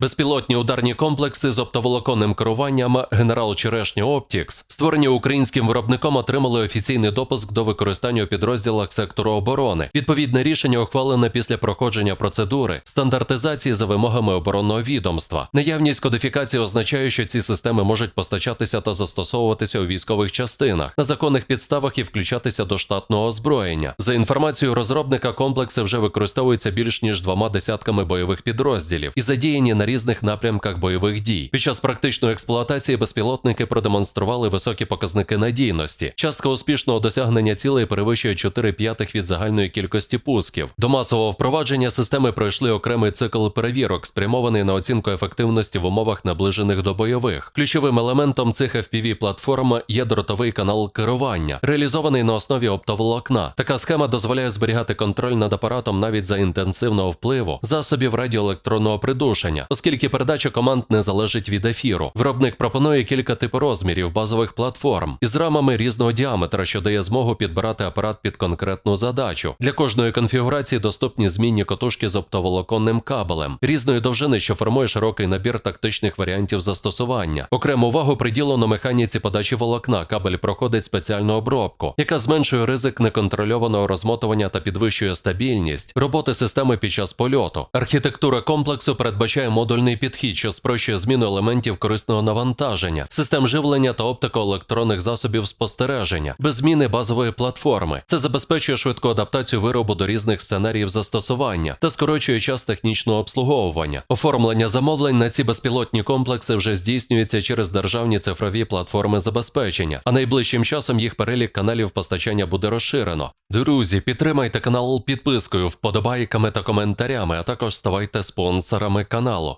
Безпілотні ударні комплекси з оптоволоконним керуванням Генерал Черешня Оптікс, створені українським виробником, отримали офіційний допуск до використання у підрозділах сектору оборони. Відповідне рішення ухвалене після проходження процедури стандартизації за вимогами оборонного відомства. Наявність кодифікації означає, що ці системи можуть постачатися та застосовуватися у військових частинах на законних підставах і включатися до штатного озброєння. За інформацією розробника, комплекси вже використовуються більш ніж двома десятками бойових підрозділів і задіяні на різних напрямках бойових дій. Під час практичної експлуатації безпілотники продемонстрували високі показники надійності. Частка успішного досягнення цілей перевищує 4 п'ятих від загальної кількості пусків. До масового впровадження системи пройшли окремий цикл перевірок, спрямований на оцінку ефективності в умовах наближених до бойових. Ключовим елементом цих FPV платформ є дротовий канал керування, реалізований на основі оптоволокна. Така схема дозволяє зберігати контроль над апаратом навіть за інтенсивного впливу засобів радіоелектронного придушення, оскільки передача команд не залежить від ефіру. Виробник пропонує кілька типу розмірів базових платформ із рамами різного діаметра, що дає змогу підбирати апарат під конкретну задачу. Для кожної конфігурації доступні змінні котушки з оптоволоконним кабелем різної довжини, що формує широкий набір тактичних варіантів застосування. Окрему увагу приділено механіці подачі волокна. Кабель проходить спеціальну обробку, яка зменшує ризик неконтрольованого розмотування та підвищує стабільність роботи системи під час польоту. Архітектура комплексу передбачає модульний підхід, що спрощує зміну елементів корисного навантаження, систем живлення та оптико-електронних засобів спостереження, без зміни базової платформи. Це забезпечує швидку адаптацію виробу до різних сценаріїв застосування та скорочує час технічного обслуговування. Оформлення замовлень на ці безпілотні комплекси вже здійснюється через державні цифрові платформи забезпечення, а найближчим часом їх перелік каналів постачання буде розширено. Друзі, підтримайте канал підпискою, вподобайками та коментарями, а також ставайте спонсорами каналу.